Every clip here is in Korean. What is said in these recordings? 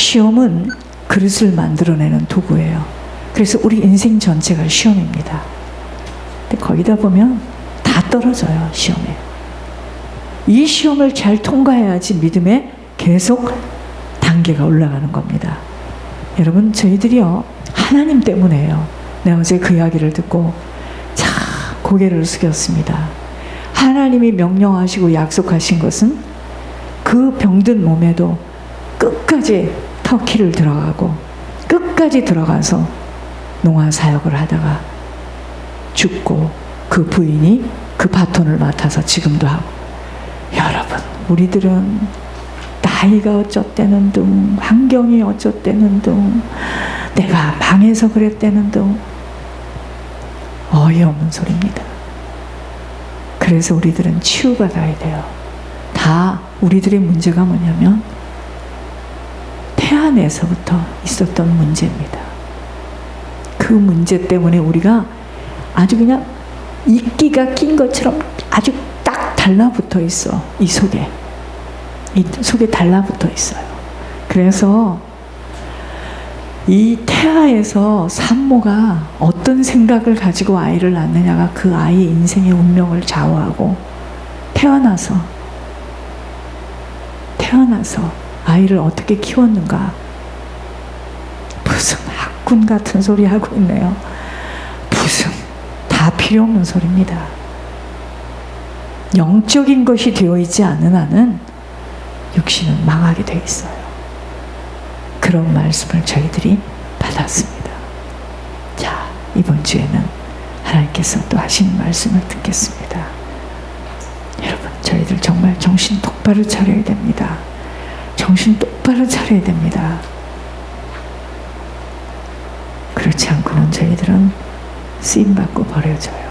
시험은 그릇을 만들어내는 도구예요. 그래서 우리 인생 전체가 시험입니다. 근데 거기다 보면 다 떨어져요, 시험에. 이 시험을 잘 통과해야지 믿음에 계속 단계가 올라가는 겁니다. 여러분, 저희들이요, 하나님 때문에요. 내가 어제 그 이야기를 듣고 자, 고개를 숙였습니다. 하나님이 명령하시고 약속하신 것은 그 병든 몸에도 끝까지 터키를 들어가고 끝까지 들어가서 농화 사역을 하다가 죽고 그 부인이 그 바톤을 맡아서 지금도 하고 여러분 우리들은 나이가 어쩌대는 둥 환경이 어쩌대는 둥 내가 망해서 그랬대는 둥 어이없는 소리입니다. 그래서 우리들은 치유받아야 돼요. 다 우리들의 문제가 뭐냐면 태안에서부터 있었던 문제입니다. 그 문제 때문에 우리가 아주 그냥 이끼가 낀 것처럼 아주 딱 달라붙어 있어. 이 속에. 이 속에 달라붙어 있어요. 그래서 이 태아에서 산모가 어떤 생각을 가지고 아이를 낳느냐가 그 아이의 인생의 운명을 좌우하고 태어나서 태어나서 아이를 어떻게 키웠는가 무슨 학군 같은 소리 하고 있네요. 무슨 다 필요 없는 소리입니다. 영적인 것이 되어 있지 않는 한은 육신은 망하게 되어 있어요. 그런 말씀을 저희들이 받았습니다. 자, 이번 주에는 하나님께서 또 하시는 말씀을 듣겠습니다. 여러분, 저희들 정말 정신 똑바로 차려야 됩니다. 정신 똑바로 차려야 됩니다. 그렇지 않고는 저희들은 쓰임받고 버려져요.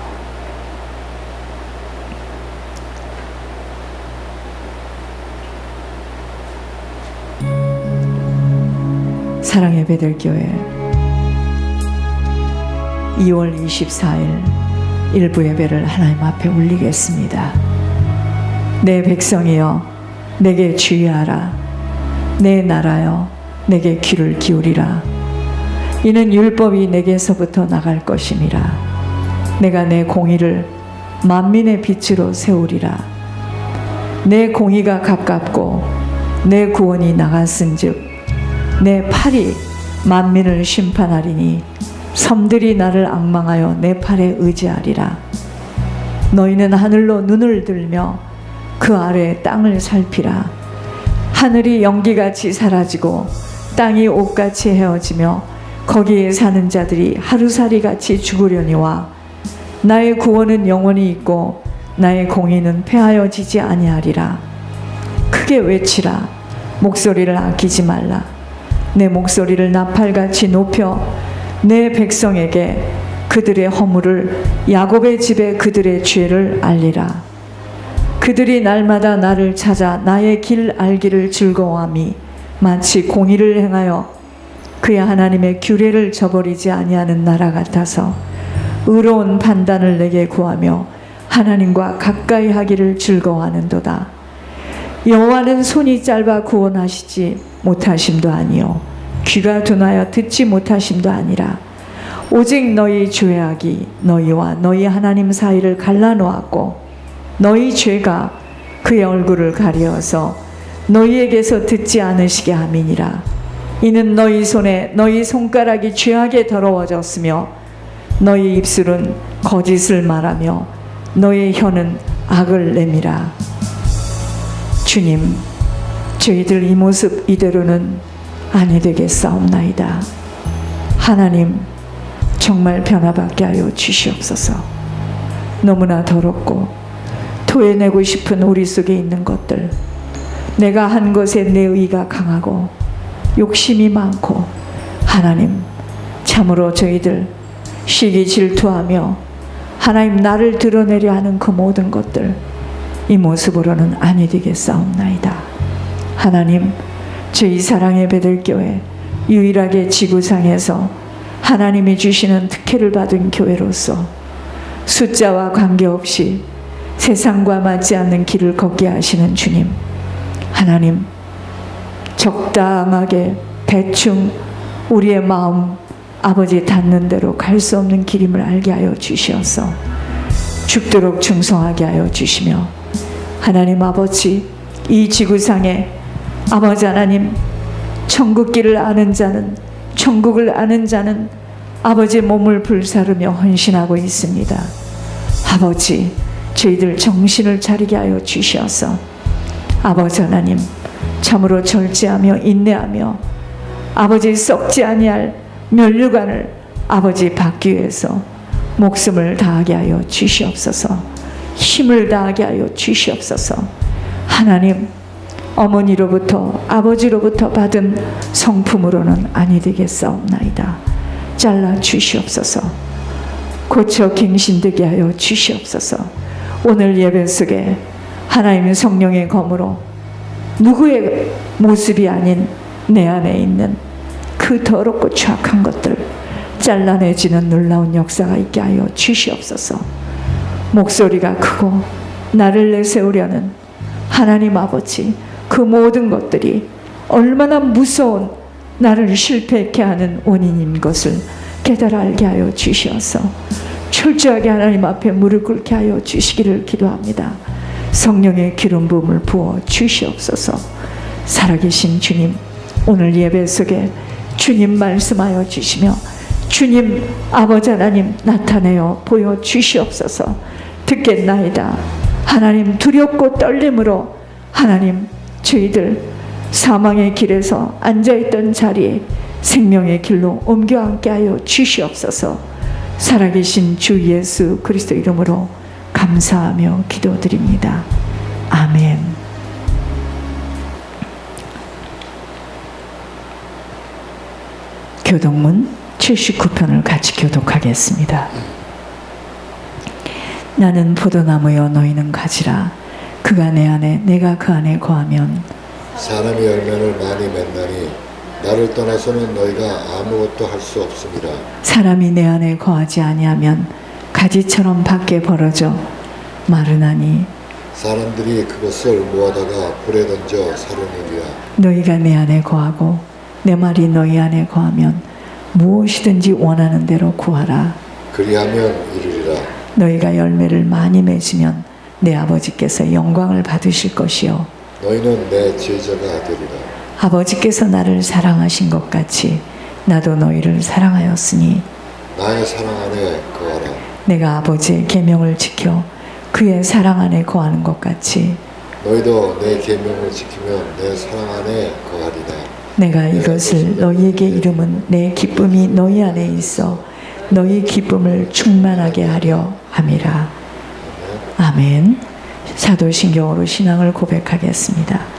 사랑의 베들교회 2월 24일 일부 예배를 하나님 앞에 올리겠습니다. 내 백성이여 내게 주의하라 내 나라여 내게 귀를 기울이라. 이는 율법이 내게서부터 나갈 것임이라. 내가 내 공의를 만민의 빛으로 세우리라. 내 공의가 가깝고 내 구원이 나갔은즉 내 팔이 만민을 심판하리니 섬들이 나를 악망하여 내 팔에 의지하리라. 너희는 하늘로 눈을 들며 그 아래 땅을 살피라 하늘이 연기같이 사라지고 땅이 옷같이 헤어지며 거기에 사는 자들이 하루살이 같이 죽으려니와 나의 구원은 영원히 있고 나의 공의는 패하여지지 아니하리라. 크게 외치라. 목소리를 아끼지 말라. 내 목소리를 나팔같이 높여 내 백성에게 그들의 허물을 야곱의 집에 그들의 죄를 알리라 그들이 날마다 나를 찾아 나의 길 알기를 즐거워함이 마치 공의를 행하여 그의 하나님의 규례를 저버리지 아니하는 나라 같아서 의로운 판단을 내게 구하며 하나님과 가까이 하기를 즐거워하는도다. 여호와는 손이 짧아 구원하시지 못하심도 아니요 귀가 둔하여 듣지 못하심도 아니라 오직 너희 죄악이 너희와 너희 하나님 사이를 갈라놓았고 너희 죄가 그의 얼굴을 가리어서 너희에게서 듣지 않으시게 함이니라. 이는 너희 손에 너희 손가락이 죄악에 더러워졌으며 너희 입술은 거짓을 말하며 너희 혀는 악을 내미라. 주님, 저희들 이 모습 이대로는 아니 되겠사옵나이다. 하나님, 정말 변화받게 하여 주시옵소서. 너무나 더럽고 토해내고 싶은 우리 속에 있는 것들, 내가 한 것에 내 의가 강하고 욕심이 많고 하나님 참으로 저희들 시기 질투하며 하나님 나를 드러내려 하는 그 모든 것들 이 모습으로는 아니 되겠사옵나이다. 하나님 저희 사랑의 베들교회 유일하게 지구상에서 하나님이 주시는 특혜를 받은 교회로서 숫자와 관계없이 세상과 맞지 않는 길을 걷게 하시는 주님 하나님 적당하게 대충 우리의 마음 아버지 닿는 대로 갈 수 없는 길임을 알게 하여 주시어서 죽도록 충성하게 하여 주시며 하나님 아버지 이 지구상에 아버지 하나님 천국 길을 아는 자는 천국을 아는 자는 아버지 몸을 불사르며 헌신하고 있습니다. 아버지 저희들 정신을 차리게 하여 주시어서 아버지 하나님 참으로 절제하며 인내하며 아버지 썩지 아니할 면류관을 아버지 받기 위해서 목숨을 다하게 하여 주시옵소서. 힘을 다하게 하여 주시옵소서. 하나님 어머니로부터 아버지로부터 받은 성품으로는 아니 되겠사옵나이다. 잘라 주시옵소서. 고쳐 갱신되게 하여 주시옵소서 오늘 예배 속에 하나님의 성령의 검으로 누구의 모습이 아닌 내 안에 있는 그 더럽고 추악한 것들 잘라내지는 놀라운 역사가 있게 하여 주시옵소서. 목소리가 크고 나를 내세우려는 하나님 아버지 그 모든 것들이 얼마나 무서운 나를 실패케 하는 원인인 것을 깨달아 알게 하여 주시어서 철저하게 하나님 앞에 무릎 꿇게 하여 주시기를 기도합니다. 성령의 기름 부음을 부어 주시옵소서. 살아계신 주님, 오늘 예배 속에 주님 말씀하여 주시며 주님 아버지 하나님 나타내어 보여 주시옵소서. 듣겠나이다. 하나님 두렵고 떨림으로 하나님 저희들 사망의 길에서 앉아있던 자리에 생명의 길로 옮겨 앉게 하여 주시옵소서. 살아계신 주 예수 그리스도 이름으로 감사하며 기도드립니다. 아멘. 교독문 79편을 같이 교독하겠습니다. 나는 포도나무여 너희는 가지라 그가 내 안에 내가 그 안에 거하면 사람이 열매를 많이 맺나니 나를 떠나서는 너희가 아무것도 할 수 없습니다. 사람이 내 안에 거하지 아니하면 가지처럼 밖에 벌어져 마르나니 사람들이 그것을 모아다가 불에 던져 사르느니라. 너희가 내 안에 거하고 내 말이 너희 안에 거하면 무엇이든지 원하는 대로 구하라 그리하면 이르리라. 너희가 열매를 많이 맺으면 내 아버지께서 영광을 받으실 것이요 너희는 내 제자가 되리라. 아버지께서 나를 사랑하신 것 같이 나도 너희를 사랑하였으니 나의 사랑 안에 거하라. 내가 아버지의 계명을 지켜 그의 사랑 안에 거하는 것 같이 너희도 내 계명을 지키면 내 사랑 안에 거하리라. 내가 이것을 너희에게 이름은 내 기쁨이 너희 안에 있어 너희 기쁨을 충만하게 하려 함이라. 아멘. 사도신경으로 신앙을 고백하겠습니다.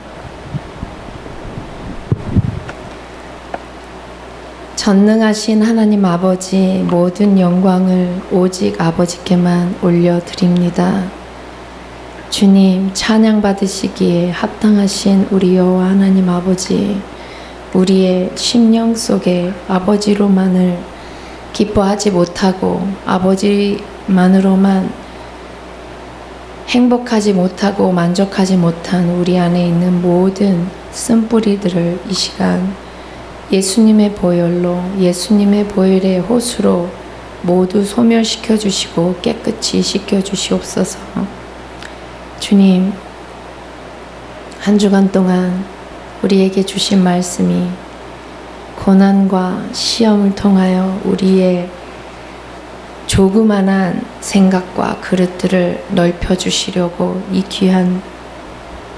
전능하신 하나님 아버지 모든 영광을 오직 아버지께만 올려드립니다. 주님 찬양 받으시기에 합당하신 우리 여호와 하나님 아버지 우리의 심령 속에 아버지로만을 기뻐하지 못하고 아버지만으로만 행복하지 못하고 만족하지 못한 우리 안에 있는 모든 쓴뿌리들을 이 시간 예수님의 보혈로 예수님의 보혈의 호수로 모두 소멸시켜 주시고 깨끗이 씻겨 주시옵소서. 주님, 한 주간 동안 우리에게 주신 말씀이 고난과 시험을 통하여 우리의 조그만한 생각과 그릇들을 넓혀 주시려고 이 귀한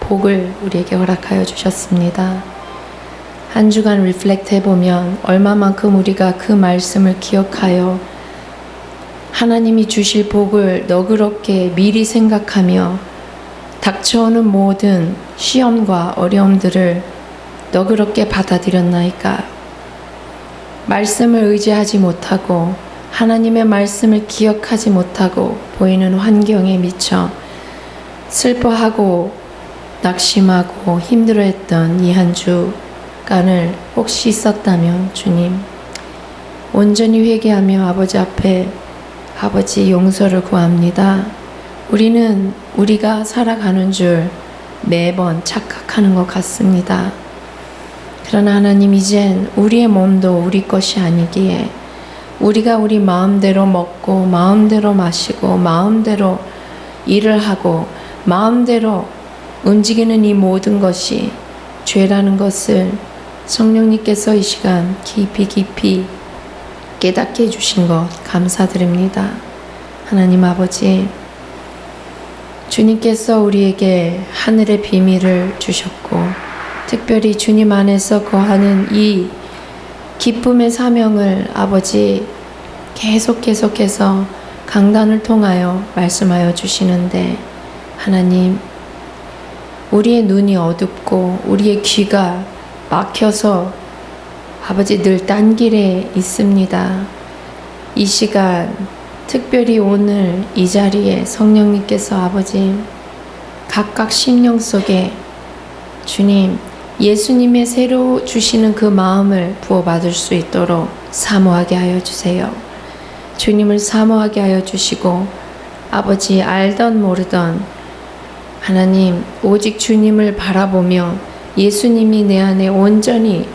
복을 우리에게 허락하여 주셨습니다. 한 주간 리플렉트 해보면 얼마만큼 우리가 그 말씀을 기억하여 하나님이 주실 복을 너그럽게 미리 생각하며 닥쳐오는 모든 시험과 어려움들을 너그럽게 받아들였나이까? 말씀을 의지하지 못하고 하나님의 말씀을 기억하지 못하고 보이는 환경에 미쳐 슬퍼하고 낙심하고 힘들어했던 이 한 주 간을 혹시 있었다면 주님 온전히 회개하며 아버지 앞에 아버지 용서를 구합니다. 우리는 우리가 살아가는 줄 매번 착각하는 것 같습니다. 그러나 하나님 이젠 우리의 몸도 우리 것이 아니기에 우리가 우리 마음대로 먹고 마음대로 마시고 마음대로 일을 하고 마음대로 움직이는 이 모든 것이 죄라는 것을 성령님께서 이 시간 깊이 깊이 깨닫게 해주신 것 감사드립니다. 하나님 아버지, 주님께서 우리에게 하늘의 비밀을 주셨고, 특별히 주님 안에서 거하는 이 기쁨의 사명을 아버지 계속 계속해서 강단을 통하여 말씀하여 주시는데, 하나님, 우리의 눈이 어둡고, 우리의 귀가 막혀서 아버지 늘 딴 길에 있습니다. 이 시간 특별히 오늘 이 자리에 성령님께서 아버지 각각 심령 속에 주님 예수님의 새로 주시는 그 마음을 부어받을 수 있도록 사모하게 하여 주세요. 주님을 사모하게 하여 주시고 아버지 알던 모르던 하나님 오직 주님을 바라보며 예수님이 내 안에 온전히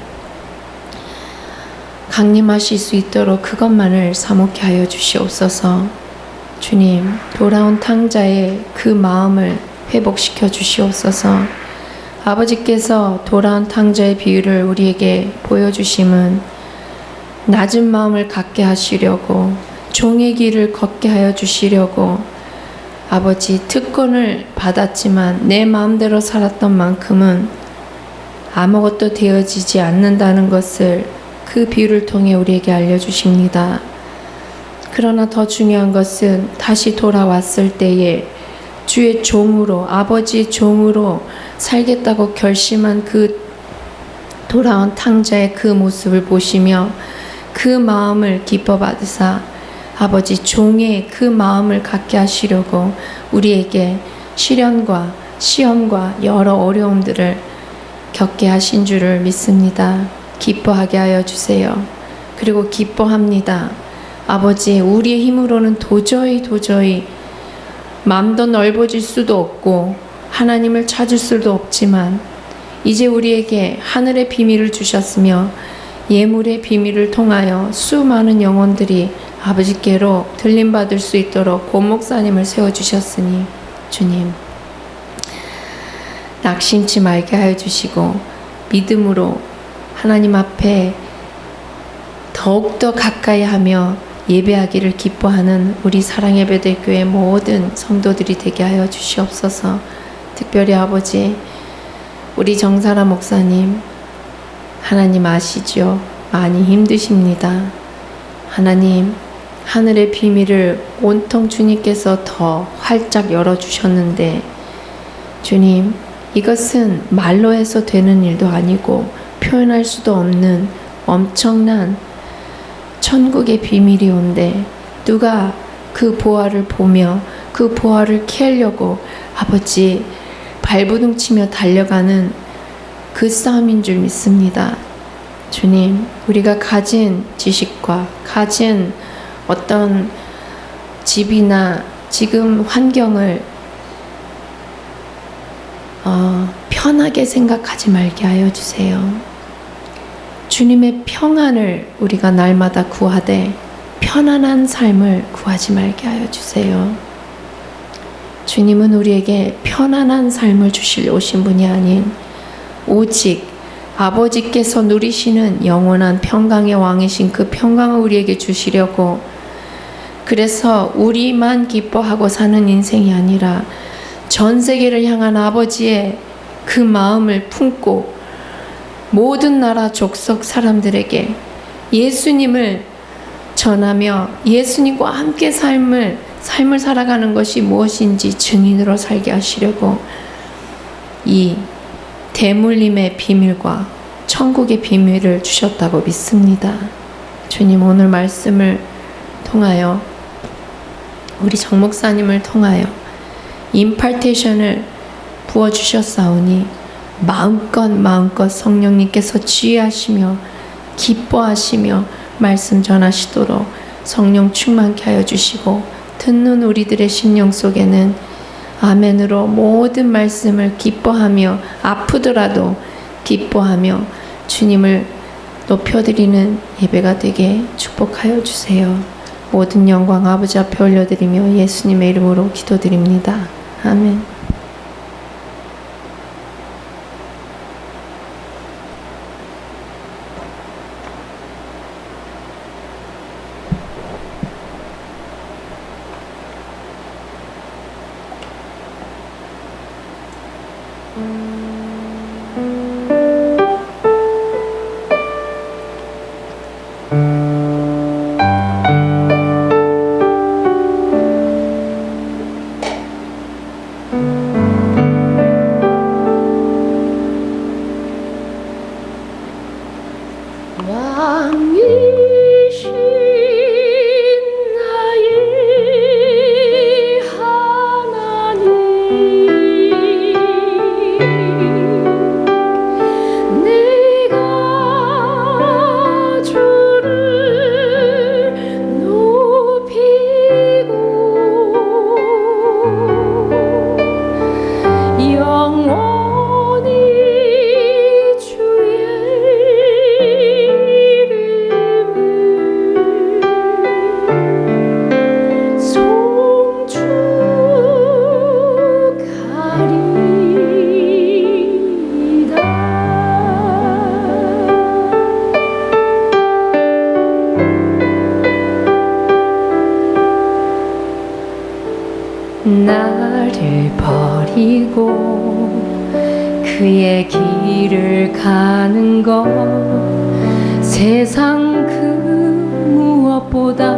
강림하실 수 있도록 그것만을 사모케 하여 주시옵소서. 주님, 돌아온 탕자의 그 마음을 회복시켜 주시옵소서. 아버지께서 돌아온 탕자의 비유를 우리에게 보여주심은 낮은 마음을 갖게 하시려고 종의 길을 걷게 하여 주시려고 아버지 특권을 받았지만 내 마음대로 살았던 만큼은 아무것도 되어지지 않는다는 것을 그 비유를 통해 우리에게 알려주십니다. 그러나 더 중요한 것은 다시 돌아왔을 때에 주의 종으로, 아버지 종으로 살겠다고 결심한 그 돌아온 탕자의 그 모습을 보시며 그 마음을 기뻐 받으사 아버지 종의 그 마음을 갖게 하시려고 우리에게 시련과 시험과 여러 어려움들을 겪게 하신 줄을 믿습니다. 기뻐하게 하여 주세요. 그리고 기뻐합니다. 아버지, 우리의 힘으로는 도저히 도저히 마음도 넓어질 수도 없고 하나님을 찾을 수도 없지만 이제 우리에게 하늘의 비밀을 주셨으며 예물의 비밀을 통하여 수많은 영혼들이 아버지께로 들림받을 수 있도록 고목사님을 세워주셨으니 주님 낙심치 말게 하여 주시고 믿음으로 하나님 앞에 더욱더 가까이 하며 예배하기를 기뻐하는 우리 사랑예배대 교회 모든 성도들이 되게 하여 주시옵소서. 특별히 아버지, 우리 정사라 목사님, 하나님 아시죠? 많이 힘드십니다. 하나님, 하늘의 비밀을 온통 주님께서 더 활짝 열어주셨는데, 주님, 이것은 말로 해서 되는 일도 아니고, 표현할 수도 없는 엄청난 천국의 비밀이 온데 누가 그 보화를 보며 그 보화를 캐려고 아버지 발부둥 치며 달려가는 그 싸움인 줄 믿습니다. 주님, 우리가 가진 지식과 가진 어떤 집이나 지금 환경을 어, 편하게 생각하지 말게 하여 주세요. 주님의 평안을 우리가 날마다 구하되 편안한 삶을 구하지 말게 하여 주세요. 주님은 우리에게 편안한 삶을 주실 오신 분이 아닌 오직 아버지께서 누리시는 영원한 평강의 왕이신 그 평강을 우리에게 주시려고 그래서 우리만 기뻐하고 사는 인생이 아니라 전 세계를 향한 아버지의 그 마음을 품고 모든 나라 족속 사람들에게 예수님을 전하며 예수님과 함께 삶을 삶을 살아가는 것이 무엇인지 증인으로 살게 하시려고 이 대물림의 비밀과 천국의 비밀을 주셨다고 믿습니다. 주님 오늘 말씀을 통하여 우리 정 목사님을 통하여 임팔테이션을 부어 주셨사오니 마음껏 마음껏 성령님께서 지휘하시며 기뻐하시며 말씀 전하시도록 성령 충만케 하여 주시고 듣는 우리들의 심령 속에는 아멘으로 모든 말씀을 기뻐하며 아프더라도 기뻐하며 주님을 높여드리는 예배가 되게 축복하여 주세요. 모든 영광 아버지 앞에 올려드리며 예수님의 이름으로 기도드립니다. 아멘. 버리고 그의 길을 가는 것. 세상 그 무엇보다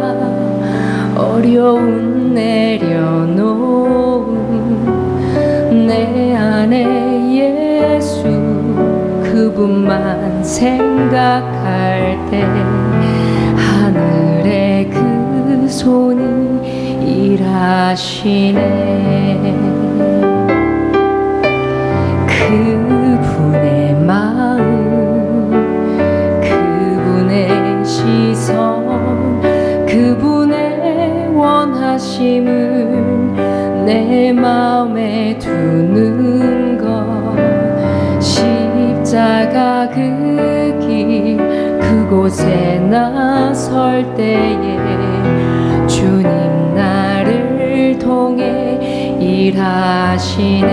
어려운 내려놓은 내 안에 예수 그분만 생각할 때 하늘의 그 손이 일하시네 그분의 마음 그분의 시선 그분의 원하심을 내 마음에 두는 것. 십자가 그 길 그곳에 나설 때에 주님 나를 통해 일하시네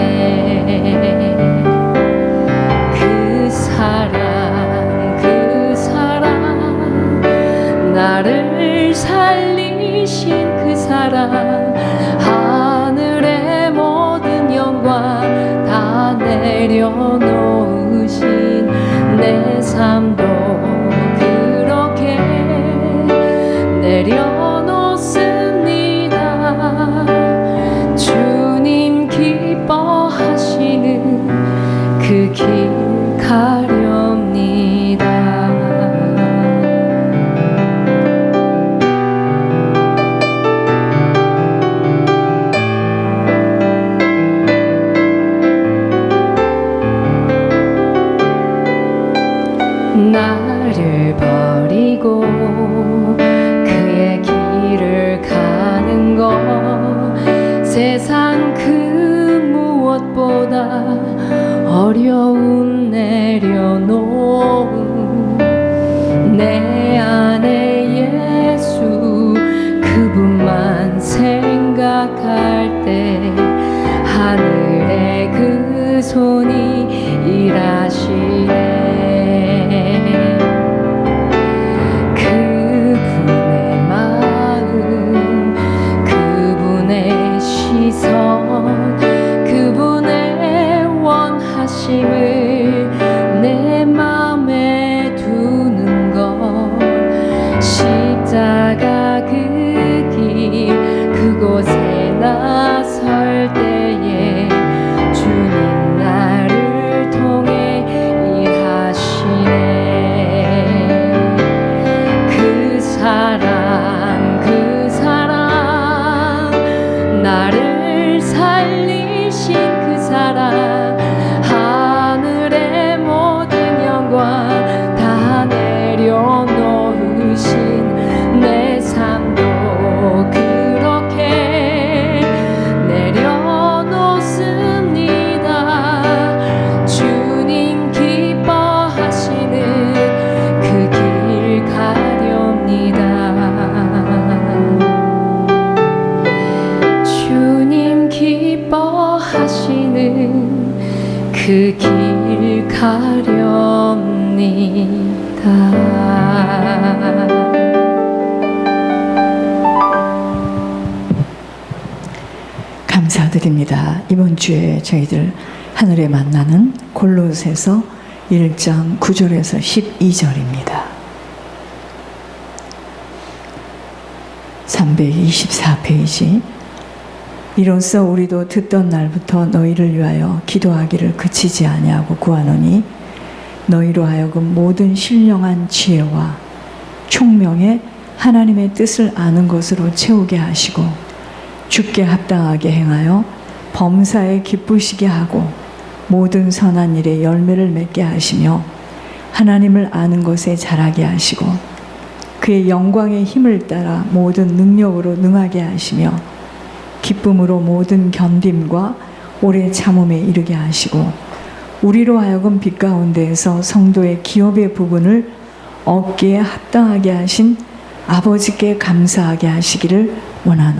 손이 일하시네 감사드립니다. 이번 주에 저희들 하늘에 만나는 골로새서 1장 9절에서 12절입니다. 324페이지 이로써 우리도 듣던 날부터 너희를 위하여 기도하기를 그치지 아니하고 구하노니 너희로 하여금 모든 신령한 지혜와 총명에 하나님의 뜻을 아는 것으로 채우게 하시고 주께 합당하게 행하여 범사에 기쁘시게 하고 모든 선한 일에 열매를 맺게 하시며 하나님을 아는 것에 자라게 하시고 그의 영광의 힘을 따라 모든 능력으로 능하게 하시며 기쁨으로 모든 견딤과 오래 참음에 이르게 하시고 우리로 하여금 빛 가운데에서 성도의 기업의 부분을 얻기에 합당하게 하신 아버지께 감사하게 하시기를 원하노